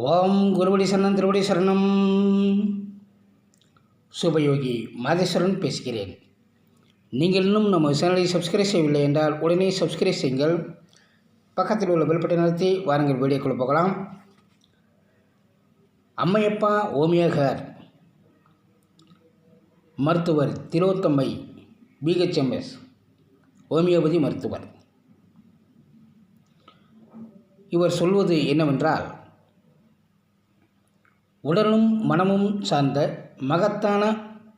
ஓம் குருபடி சரணம் திருபடி சரணம் சுபயோகி மாதேஸ்வரன் பேசுகிறேன். நீங்கள் இன்னும் நம்ம சேனலை சப்ஸ்கிரைப் செய்யவில்லை என்றால் உடனே சப்ஸ்கிரைப் செய்யுங்கள். பக்கத்தில் உள்ள பெல் பட்டனை நிறுத்தி வாருங்கள் வீடியோக்குள்ளே போகலாம். அம்மையப்பா ஓமியகர். மருத்துவர் திலோத்தம்மை பிஹெச்எம்எஸ். ஹோமியோபதி மருத்துவர். இவர் சொல்வது என்னவென்றால் உடலும் மனமும் சார்ந்த மகத்தான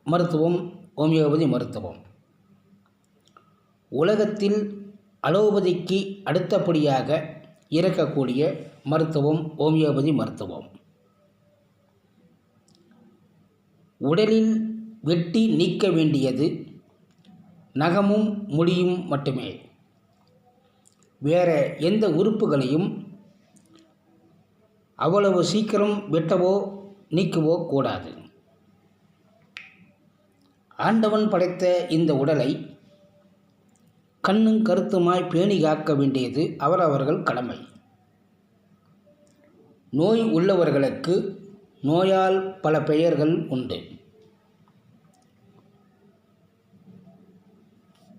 மருத்துவம் ஹோமியோபதி மருத்துவம். உலகத்தில் அலோபதிக்கு அடுத்தபடியாக இருக்கக்கூடிய மருத்துவம் ஹோமியோபதி மருத்துவம். உடலில் வெட்டி நீக்க வேண்டியது நகமும் முடியும் மட்டுமே. வேற எந்த உறுப்புகளையும் அவ்வளவு சீக்கிரம் வெட்டவோ நீக்கவோ கூடாது. ஆண்டவன் படைத்த இந்த உடலை கண்ணும் கருத்துமாய் பேணி காக்க வேண்டியது அவரவர்கள் கடமை. நோய் உள்ளவர்களுக்கு நோயால் பல பெயர்கள் உண்டு.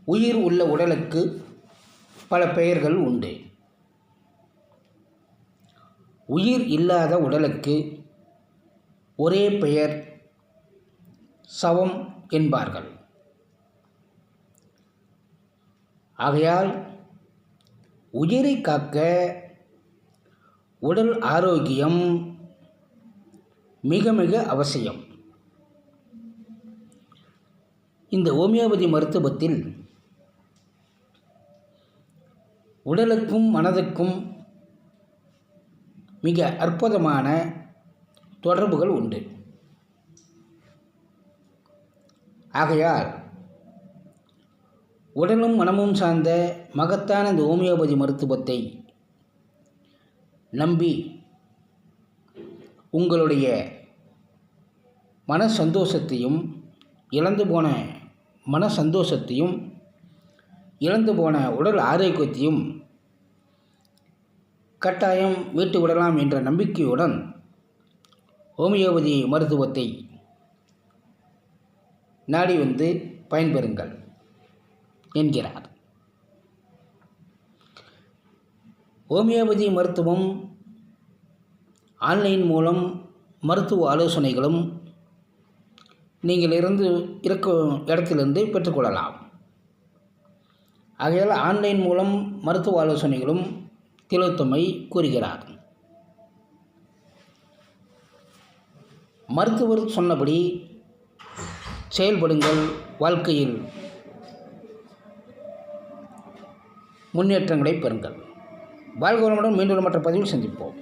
உயிர் உள்ள உடலுக்கு பல பெயர்கள் உண்டு. உயிர் இல்லாத உடலுக்கு ஒரே பெயர் சவம் என்பார்கள். ஆகையால் உயிரை காக்க உடல் ஆரோக்கியம் மிக மிக அவசியம். இந்த ஹோமியோபதி மருத்துவத்தில் உடலுக்கும் மனதுக்கும் மிக அற்புதமான தொடர்புகள் உண்டு. ஆகையால் உடலும் மனமும் சார்ந்த மகத்தான இந்த ஹோமியோபதி மருத்துவத்தை நம்பி உங்களுடைய மன சந்தோஷத்தையும் இழந்து போன மன சந்தோஷத்தையும் இழந்து போன உடல் ஆரோக்கியத்தையும் கட்டாயம் மீட்டு விடலாம் என்ற நம்பிக்கையுடன் ஹோமியோபதி மருத்துவத்தை நாடி வந்து பயன்பெறுங்கள் என்கிறார். ஹோமியோபதி மருத்துவம் ஆன்லைன் மூலம் மருத்துவ ஆலோசனைகளும் நீங்கள் இருந்து இருக்கும் இடத்திலிருந்து பெற்றுக்கொள்ளலாம். ஆகையால் ஆன்லைன் மூலம் மருத்துவ ஆலோசனைகளும் திலோத்தமை கூறுகிறார். மருத்துவர் சொன்னபடி செயல்படுங்கள் வாழ்க்கையில். முன்னேற்றங்களை பெறுங்கள். வாழ்க வளமுடன் மீண்டும் மற்ற பதிவில் சந்திப்போம்.